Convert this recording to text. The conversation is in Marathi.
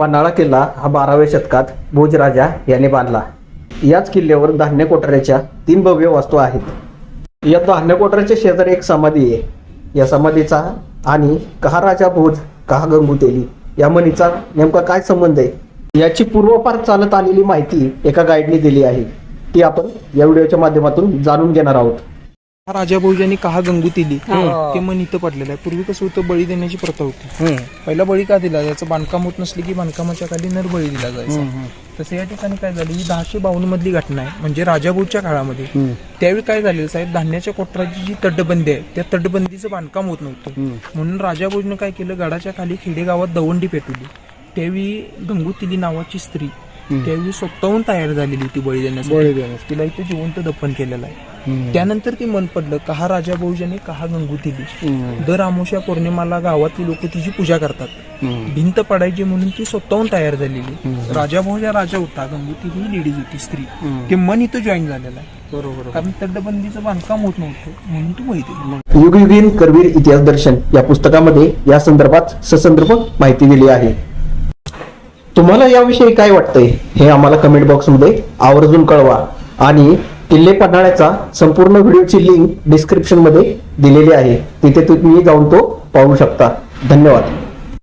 पन्हाळा किल्ला हा बाराव्या शतकात भोजराजा याने बांधला. याच किल्ल्यावर धान्य कोठाऱ्याच्या तीन भव्य वास्तू आहेत. या धान्य कोठाऱ्याच्या शेजारी एक समाधी आहे. या समाधीचा आणि कहा राजा भोज कहा गंगुतेली या म्हणीचा नेमका काय संबंध आहे? याची पूर्वपार चालत आलेली माहिती एका गाईडने दिली आहे. ती आपण या व्हिडिओच्या माध्यमातून जाणून घेणार आहोत. हा राजा भाऊजांनी कहा गंगू दिली ते मन इथं पडलेलं आहे. पूर्वी कसं होतं बळी देण्याची प्रथा होती. पहिला बळी का दिला? जायचं बांधकाम होत नसले की बांधकामाच्या खाली नर बळी दिला जायचा. तसं या ठिकाणी काय झालं? ही दहाशे बावन्न मधली घटना आहे. म्हणजे राजाभाऊच्या काळामध्ये. त्यावेळी काय झालेलं साहेब? धान्याच्या कोटराची जी तटबंदी आहे त्या तटबंदीचं बांधकाम होत नव्हतं. म्हणून राजाभाऊने काय केलं? गडाच्या खाली खेडेगावात दवंडी पेटवली. त्यावेळी गंगूतिली नावाची स्त्री त्यावेळी स्वतःहून तयार झालेली होती बळी देण्यासाठी. तिला इथे जिवंत दफन केलेलं आहे. त्यानंतर ती मन पडलं कहा राजा भाऊजाने कहा गंगू दिली दर अमावस्या पौर्णिमाला गावातली लोक तिची पूजा करतात. भिंत पडायची म्हणून ती स्वतःहून तयार झालेली. राजा भाऊजा राजा होता गंगूती ही लेडीज होती स्त्री. ते मन इथं जॉईन झालेलं आहे. बरोबर कारण तटबंदीचं बांधकाम होत नव्हतं म्हणून ती माहिती युगयुगीन करवीर इतिहास दर्शन या पुस्तकामध्ये या संदर्भात ससंदर्भ माहिती दिली आहे. तुम्हाला याविषयी काय वाटतंय? हे आम्हाला कमेंट बॉक्समध्ये आवर्जून कळवा. आणि किल्ले पन्हाळ्याचा संपूर्ण व्हिडिओची लिंक डिस्क्रिप्शनमध्ये दिलेली आहे. तिथे तुम्ही जाऊन तो पाहू शकता. धन्यवाद.